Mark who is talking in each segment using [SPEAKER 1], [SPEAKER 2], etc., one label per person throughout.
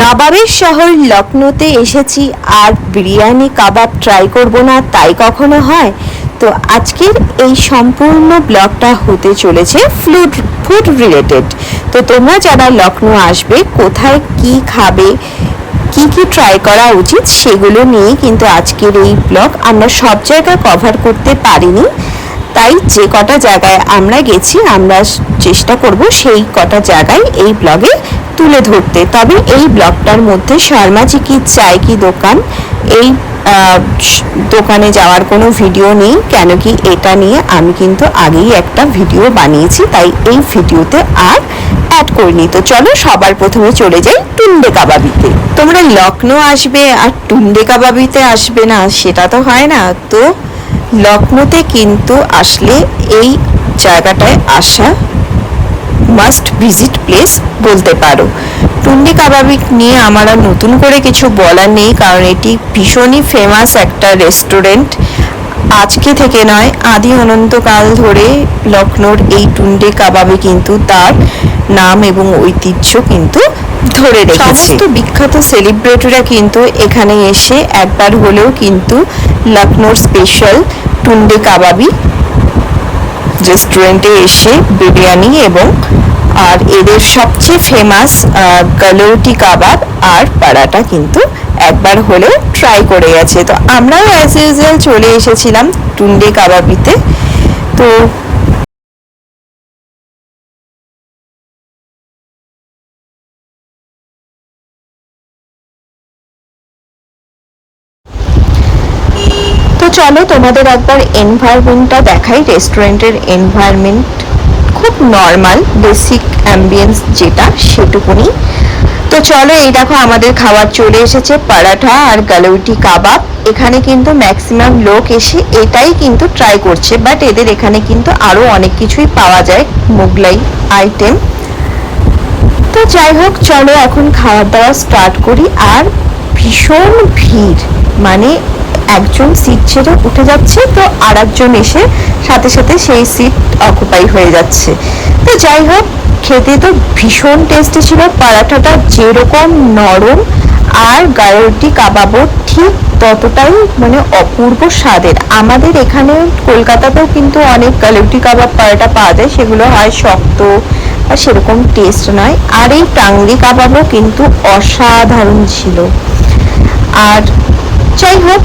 [SPEAKER 1] নবাবের শহর লখনৌতে এসেছি, আর বিরিয়ানি কাবাব ট্রাই করব না, তাই কখনো হয়? তো আজকের এই সম্পূর্ণ ব্লগটা হতে চলেছে ফুড ফুড রিলেটেড তো তোমরা যারা লখনৌ আসবে, কোথায় কি খাবে, কি কি ট্রাই করা উচিত, সেগুলো নিয়ে কিন্তু আজকের এই ব্লগ। আমরা সব জায়গায় কভার করতে পারিনি। তাই যে কটা জায়গায় আমরা গেছি, আমরা চেষ্টা করব সেই কটা জায়গায় এই ব্লগে তুলে ধরতে। তবে এই ব্লগটার মধ্যে শর্মাজি কি চায় কি দোকান, এই দোকানে যাওয়ার কোনো ভিডিও নেই, কেন কি এটা নিয়ে আমি কিন্তু আগেই একটা ভিডিও বানিয়েছি, তাই এই ভিডিওতে আর অ্যাড করিনি। তো চলো সবার প্রথমে চলে যাই টুন্ডে কাবাবিতে। তোমরা লখনৌ আসবে আর টুন্ডে কাবাবিতে আসবে না, সেটা তো হয় না। তো লখনৌতে কিন্তু আসলে এই জায়গাটায় আসা মাস্ট ভিজিট প্লেস বলতে পারো। টুন্ডি কাবাবি নিয়ে আমার আর নতুন করে কিছু বলার নেই, কারণ এটি ভীষণই ফেমাস একটা রেস্টুরেন্ট আজকে থেকে নয়, আদি অনন্তকাল ধরে লখনৌর এই টুন্ডে কাবাবে কিন্তু তার নাম এবং ঐতিহ্য কিন্তু ধরে রেখেছে। সমস্ত বিখ্যাত সেলিব্রিটিরা কিন্তু এখানে এসে একবার হলেও কিন্তু লখনৌর স্পেশাল টুন্ডে কাবাবি রেস্টুরেন্টে এসে বিরিয়ানি এবং আর এদের সবচেয়ে ফেমাস গালৌটি কাবাব আর পাড়াটা কিন্তু একবার হলেও ট্রাই করে গেছে। তো আমরাও অ্যাজ ইউজুয়াল চলে এসেছিলাম টুন্ডে কাবাবিতে। তো চলো তোমাদের একবার এনভায়রনমেন্টটা দেখাই। রেস্টুরেন্টের এনভায়রনমেন্ট খুব নর্মাল বেসিক অ্যাম্বিয়েন্স যেটা, সেটুকুনি। তো চলো এই দেখো আমাদের খাবার চলে এসেছে, পরাঠা আর গালৌটি কাবাব। এখানে কিন্তু ম্যাক্সিমাম লোক এসে এটাই কিন্তু ট্রাই করছে বাট এদের এখানে কিন্তু আরও অনেক কিছুই পাওয়া যায়, মোগলাই আইটেম তো যাই হোক, চলো এখন খাওয়া দাওয়া স্টার্ট করি। আর ভীষণ ভিড় মানে একজন সিট ছেড়ে উঠে যাচ্ছে, তো আর এসে সাথে সাথে সেই সিট অকুপাই হয়ে যাচ্ছে। তো যাই হোক, খেতে তো ভীষণ টেস্টি ছিল, পরাঠাটা যেরকম নরম আর গায়রটি কাবাবও ঠিক ততটাই মানে অপূর্ব স্বাদের। আমাদের এখানে কলকাতাতেও কিন্তু অনেক গালুটি কাবাব পরাটা পাওয়া যায়, সেগুলো হয় শক্ত আর সেরকম টেস্ট নয়। আর এই টাংরি কাবাবও কিন্তু অসাধারণ ছিল। আর যাই হোক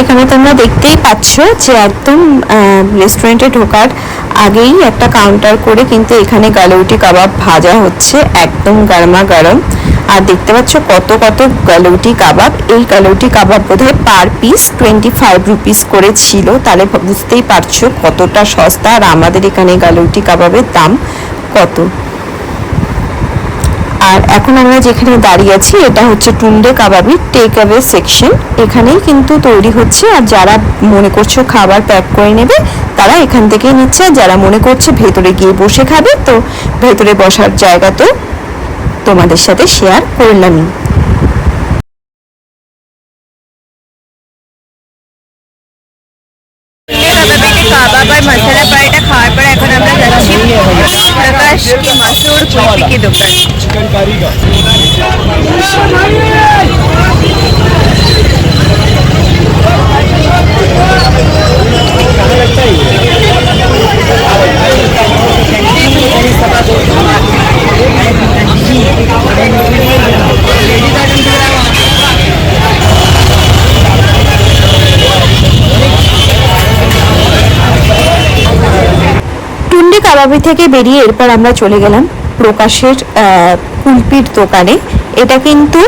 [SPEAKER 1] এখানে তোমরা দেখতেই পাচ্ছ যে একদম রেস্টুরেন্টে ঢোকার আগেই একটা কাউন্টার করে কিন্তু এখানে গালৌটি কাবাব ভাজা হচ্ছে একদম গরমা গরম। আর দেখতে পাচ্ছ কত কত গালৌটি কাবাব। এই গালৌটি কাবাব বোধহয় per piece twenty five rupees করে ছিল। তাহলে বুঝতেই পারছ কতটা সস্তা। আর আমাদের এখানে গালৌটি কাবাবের দাম কত? আর এখন আমরা যেখানে দাঁড়িয়ে আছি, এটা হচ্ছে Tunday Kababi take away section এখানেই কিন্তু তৈরি হচ্ছে, আর যারা মনে করছ খাবার প্যাক করে নেবে, তারা এখান থেকেই নিচ্ছে। আর যারা মনে করছে ভেতরে গিয়ে বসে খাবে, তো ভেতরে বসার জায়গা তো তোমাদের সাথে শেয়ার করলামই
[SPEAKER 2] কাবাব আর খাওয়ার এখন আমরা মাসুর কি দোকান।
[SPEAKER 3] चिकन कारी का
[SPEAKER 1] টুন্ডে কাবাবি থেকে বেরিয়ে এরপর আমরা চলে গেলাম প্রকাশের কুলপির দোকানে। এটা কিন্তু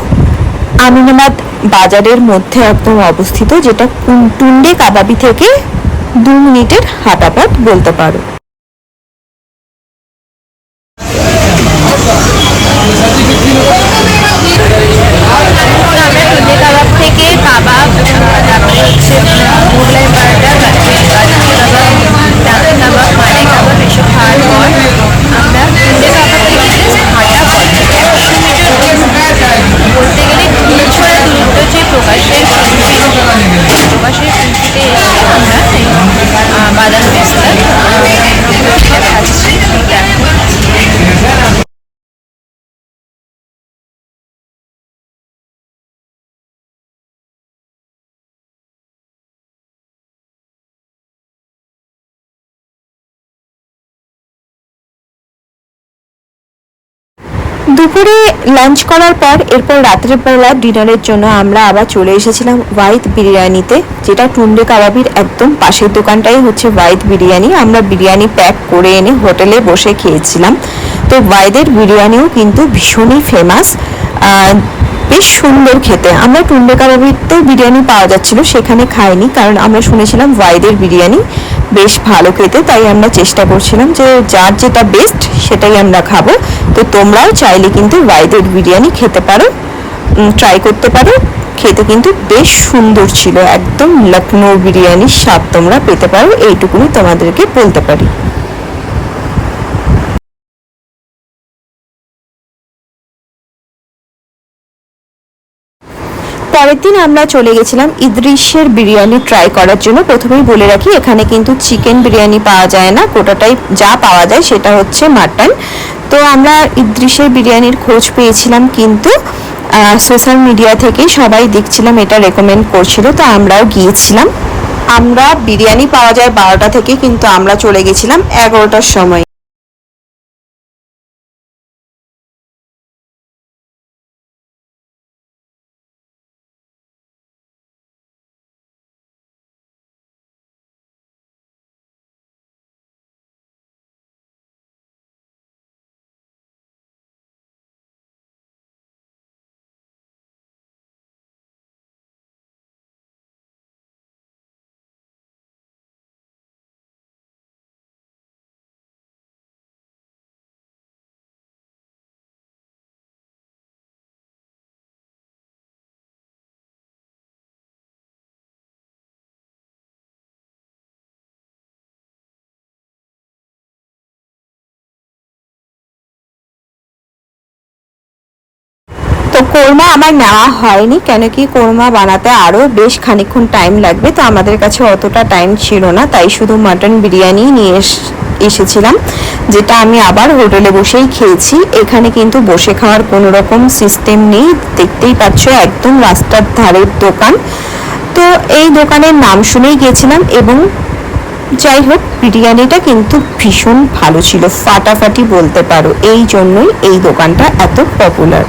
[SPEAKER 1] আমিনাবাদ বাজারের মধ্যে একদম অবস্থিত, যেটা টুন্ডে কাবাবি থেকে দু মিনিটের হাঁটাপথ বলতে পারো।
[SPEAKER 2] থেকে কাবাব তারপরে হচ্ছে
[SPEAKER 1] দুপুরে লাঞ্চ করার পর, এরপর রাত্রেবেলা ডিনারের জন্য আমরা আবার চলে এসেছিলাম ওয়াইদ বিরিয়ানিতে, যেটা টুন্ডে কাবাবির একদম পাশের দোকানটাই হচ্ছে ওয়াইদ বিরিয়ানি। আমরা বিরিয়ানি প্যাক করে এনে হোটেলে বসে খেয়েছিলাম। তো ওয়াইদের বিরিয়ানিও কিন্তু ভীষণই ফেমাস বেশ সুন্দর খেতে। আমরা টুন্ডে কাবাবিতে বিরিয়ানি পাওয়া যাচ্ছিল, সেখানে খাইনি, কারণ আমরা শুনেছিলাম ওয়াইদের বিরিয়ানি বেশ ভালো খেতে, তাই আমরা চেষ্টা করছিলাম যে যার যেটা বেস্ট সেটাই আমরা খাব। তো তোমরাও চাইলে কিন্তু ওয়াইদের বিরিয়ানি খেতে পারো ট্রাই করতে পারো। খেতে কিন্তু বেশ সুন্দর ছিল, একদম লখনৌ বিরিয়ানির স্বাদ তোমরা পেতে পারো, এইটুকুনি তোমাদেরকে বলতে পারি। পরের দিন আমরা চলে গেছিলাম ইদ্রিশের বিরিয়ানি ট্রাই করার জন্য। প্রথমেই বলে রাখি, এখানে কিন্তু চিকেন বিরিয়ানি পাওয়া যায় না। গোটাটাই যা পাওয়া যায় সেটা হচ্ছে মাটন তো আমরা ইদ্রিশের বিরিয়ানির খোঁজ পেয়েছিলাম কিন্তু সোশ্যাল মিডিয়া থেকে সবাই দেখছিলাম, এটা রেকমেন্ড করছিল, তো আমরাও গিয়েছিলাম। আমরা বিরিয়ানি পাওয়া যায় বারোটা থেকে, কিন্তু আমরা চলে গেছিলাম এগারোটার সময়। তো কোরমা আমার নেওয়া হয়নি, কেন কি কোরমা বানাতে আরও বেশ খানিকক্ষণ টাইম লাগবে, তো আমাদের কাছে অতটা টাইম ছিল না, তাই শুধু মাটন বিরিয়ানি নিয়ে এস- এসেছিলাম, যেটা আমি আবার হোটেলে বসেই খেয়েছি। এখানে কিন্তু বসে খাওয়ার কোনো রকম সিস্টেম নেই, দেখতেই পাচ্ছ একদম রাস্তার ধারের দোকান। তো এই দোকানের নাম শুনেই গেছিলাম এবং যাই হোক, বিরিয়ানিটা কিন্তু ভীষণ ভালো ছিল, ফাটাফাটি বলতে পারো, এই জন্যই এই দোকানটা এত পপুলার